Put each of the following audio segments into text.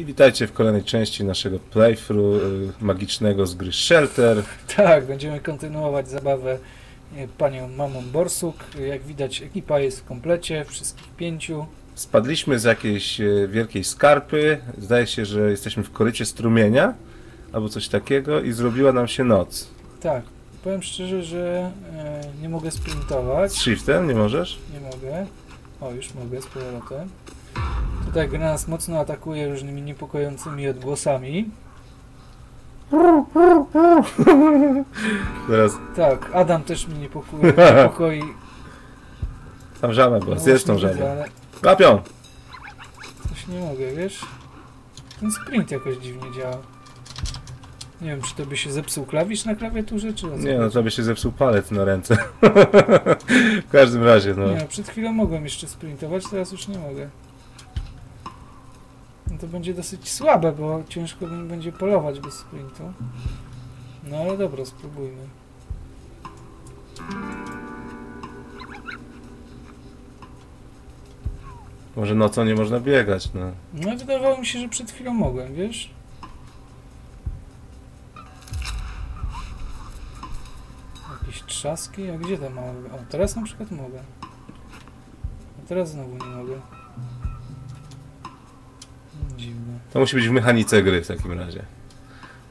I witajcie w kolejnej części naszego playthrough y, magicznego z gry Shelter. Tak, będziemy kontynuować zabawę e, panią mamą Borsuk. Jak widać ekipa jest w komplecie, wszystkich pięciu. Spadliśmy z jakiejś y, wielkiej skarpy. Zdaje się, że jesteśmy w korycie strumienia albo coś takiego i zrobiła nam się noc. Tak, powiem szczerze, że e, nie mogę sprintować. Z shiftem nie możesz? Nie mogę. O, już mogę z powrotem. Tutaj gra nas mocno atakuje różnymi niepokojącymi odgłosami. Zaraz Tak, Adam też mnie niepokoi. niepokoi. tam żaba była, No zjedz tą żabę. Łapią! Coś nie mogę, wiesz? Ten sprint jakoś dziwnie działa. Nie wiem, czy to by się zepsuł klawisz na klawiaturze, czy Nie no, to by się zepsuł palec na ręce. w każdym razie, no. Nie, no, przed chwilą mogłem jeszcze sprintować, teraz już nie mogę. To będzie dosyć słabe, bo ciężko mi będzie polować bez sprintu. No ale dobra, spróbujmy. Może nocą nie można biegać, no. No wydawało mi się, że przed chwilą mogłem, wiesz? Jakieś trzaski? A gdzie te małe? O, teraz na przykład mogę. A teraz znowu nie mogę. To musi być w mechanice gry w takim razie.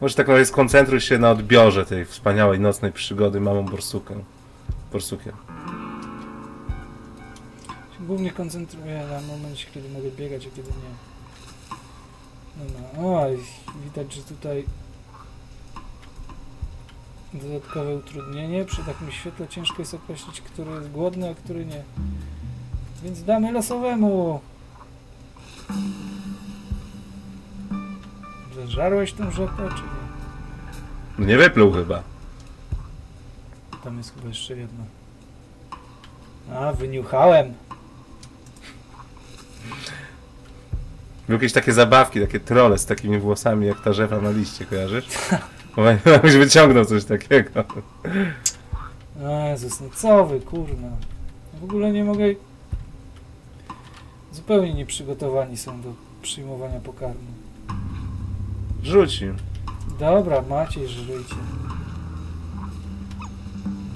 Może tak naprawdę skoncentruj się na odbiorze tej wspaniałej nocnej przygody mamą Borsukę. Borsukiem. Głównie koncentruję na momencie, kiedy mogę biegać, a kiedy nie. Dobra. Oj, widać, że tutaj dodatkowe utrudnienie. Przy takim świetle ciężko jest określić, który jest głodny, a który nie. Więc damy losowemu. Zażarłeś tą rzepę, czy nie? No nie wypluł chyba. Tam jest chyba jeszcze jedno. A, wyniuchałem. Były jakieś takie zabawki, takie trole z takimi włosami jak ta rzepa na liście, kojarzysz? Byś wyciągnął coś takiego. Jezus, no co wy, kurna. W ogóle nie mogę... Zupełnie nieprzygotowani są do przyjmowania pokarmu. Rzucił. Dobra, macie, żryjcie.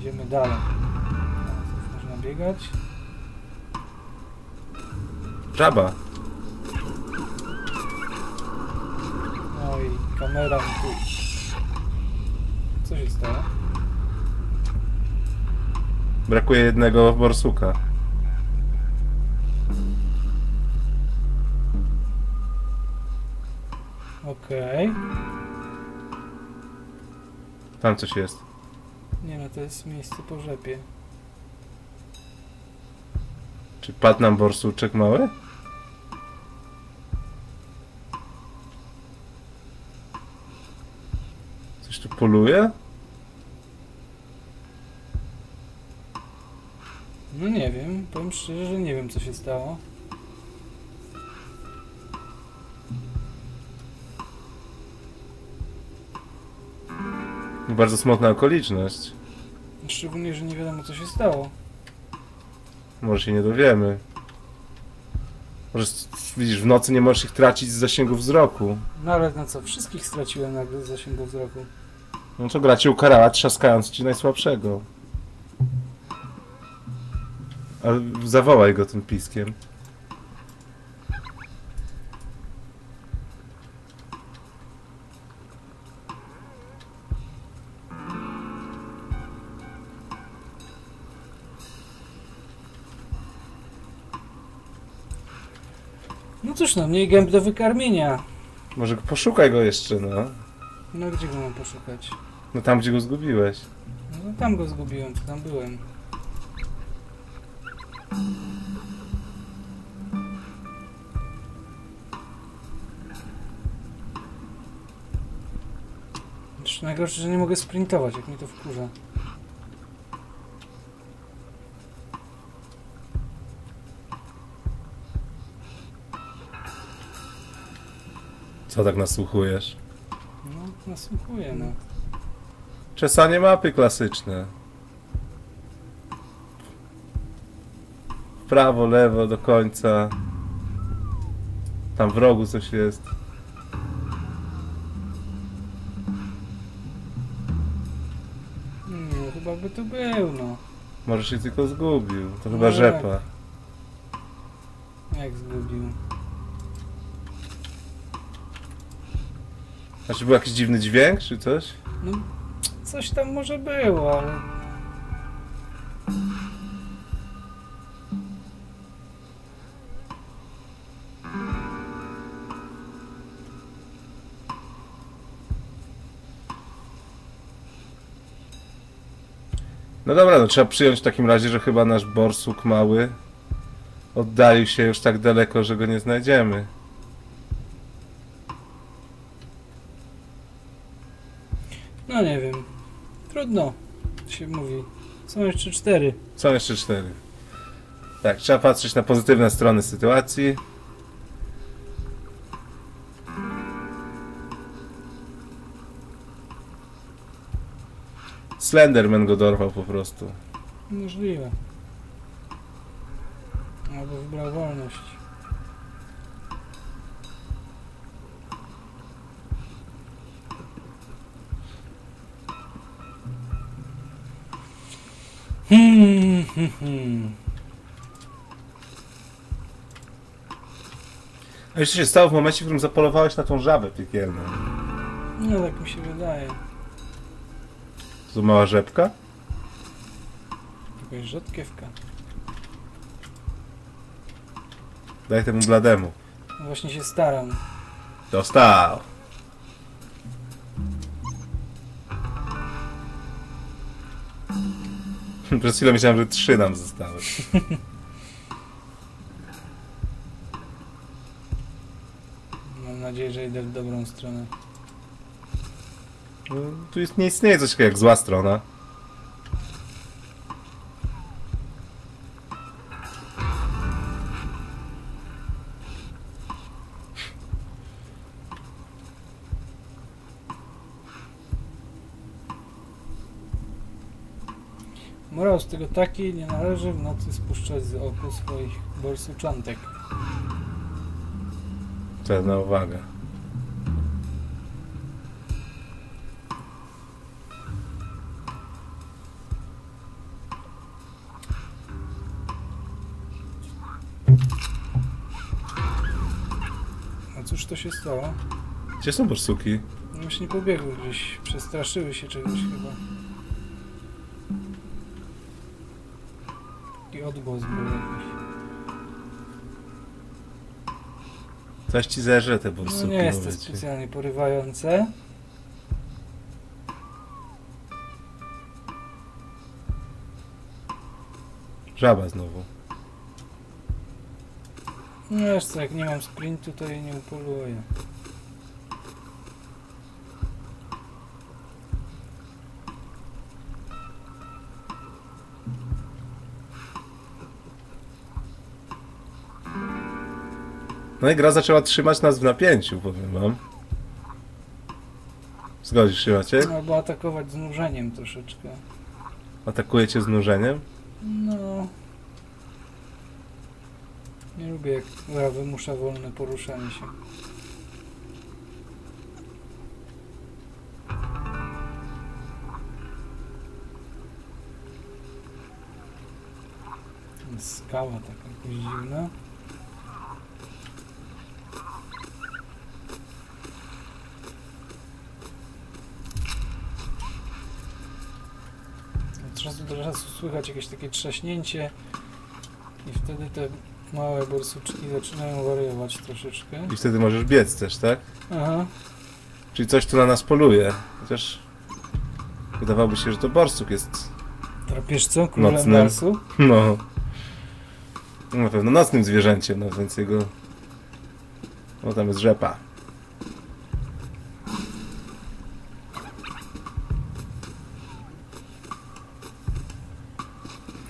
Idziemy dalej. Można biegać. Żaba. No i kamera mi tu... Co się stało? Brakuje jednego borsuka. Okej. Tam coś jest. Nie no, to jest miejsce po rzepie. Czy padł nam borsuczek mały? Coś tu poluje? No nie wiem, powiem szczerze, że nie wiem co się stało. Bardzo smutna okoliczność. Szczególnie, że nie wiadomo co się stało. Może się nie dowiemy. Może widzisz, w nocy nie możesz ich tracić z zasięgu wzroku. No ale na co, wszystkich straciłem nagle z zasięgu wzroku. No to gra cię ukarała, trzaskając ci najsłabszego. Ale zawołaj go tym piskiem. Cóż no, mniej gęb do wykarmienia. Może poszukaj go jeszcze, no. No gdzie go mam poszukać? No tam, gdzie go zgubiłeś. No tam go zgubiłem, to tam byłem. Najgorsze, że nie mogę sprintować, jak mnie to wkurza. Co tak nasłuchujesz? No, nasłuchuję, no. Czesanie mapy klasyczne. Prawo, lewo, do końca. Tam w rogu coś jest. No, chyba by tu był, no. Może się tylko zgubił. To chyba no, rzepa. Jak zgubił? Znaczy był jakiś dziwny dźwięk, czy coś? No, coś tam może było, ale... No dobra, no trzeba przyjąć w takim razie, że chyba nasz borsuk mały oddalił się już tak daleko, że go nie znajdziemy. No nie wiem. Trudno, się mówi. Są jeszcze cztery. Są jeszcze cztery. Tak, trzeba patrzeć na pozytywne strony sytuacji. Slenderman go dorwał po prostu. Możliwe. Albo wybrał wolność. A jeszcze się stało w momencie, w którym zapolowałeś na tą żabę piekielną. No tak mi się wydaje. To mała rzepka? Jakaś rzodkiewka. Daj temu blademu. No Właśnie się staram. Dostał. Przez chwilę myślałem, że trzy nam zostały. Mam nadzieję, że idę w dobrą stronę. Tu jest, nie istnieje coś takiego jak zła strona. Morał z tego taki, nie należy w nocy spuszczać z oku swoich borsuczątek. Cenna uwaga. A cóż to się stało? Gdzie są borsuki? No Właśnie pobiegły gdzieś, przestraszyły się czegoś chyba. Taki odgłos był jakiś. Coś ci zerze te No borsuki. nie jest to specjalnie porywające. Żaba znowu. No wiesz co, jak nie mam sprintu, to jej nie upoluję. No i gra zaczęła trzymać nas w napięciu, powiem wam. Zgodzisz się, Maciek? Albo atakować z nużeniem troszeczkę. Atakuje cię z nużeniem? No. Nie lubię jak gra wymusza wolne poruszanie się. Skała taka jakaś dziwna. Czasu do czasu słychać jakieś takie trzaśnięcie i wtedy te małe borsuczki zaczynają wariować troszeczkę. I wtedy możesz biec też, tak? Aha. Czyli coś tu na nas poluje. Chociaż wydawałoby się, że to borsuk jest. Trapiesz co? Królem Nocnym. lasu? No. Na pewno nocnym zwierzęciem, no więc jego. No tam jest rzepa.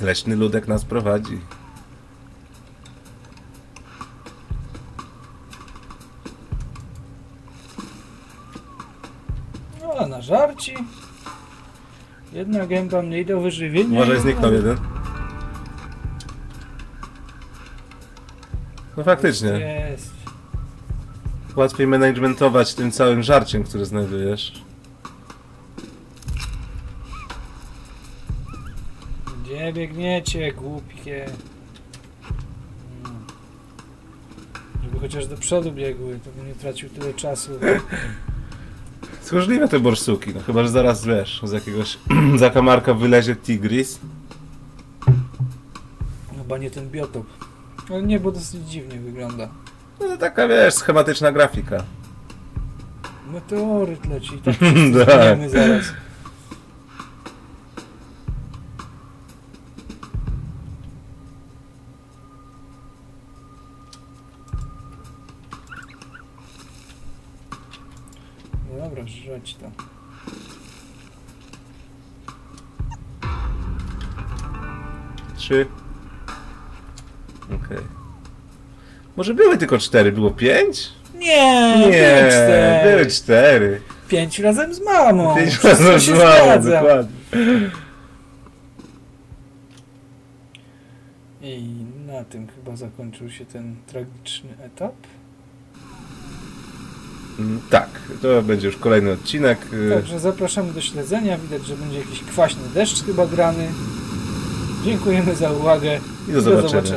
Leśny ludek nas prowadzi. No, na żarci. Jedna gęba mniej do wyżywienia. Może zniknął jeden. No faktycznie. Jest. Łatwiej managementować tym całym żarciem, które znajdujesz. Nie biegniecie, głupie. Żeby chociaż do przodu biegły, to bym nie tracił tyle czasu. Tchórzliwe te borsuki, no chyba, że zaraz wiesz, z jakiegoś zakamarka wylezie tigris. Chyba nie ten biotop. Ale niebo dosyć dziwnie wygląda. No to taka, wiesz, schematyczna grafika. Meteoryt leci, tak Tak. zaraz. No dobra, żreć to. Trzy. Okej. Może były tylko cztery, było pięć? Nie, Nie, były cztery. były cztery. Pięć razem z mamą. Pięć się mało, zgadza. dokładnie. I na tym chyba zakończył się ten tragiczny etap. Mm, Tak, to będzie już kolejny odcinek. y, Także zapraszamy do śledzenia. Widać, że będzie jakiś kwaśny deszcz chyba grany. Dziękujemy za uwagę. I do zobaczenia.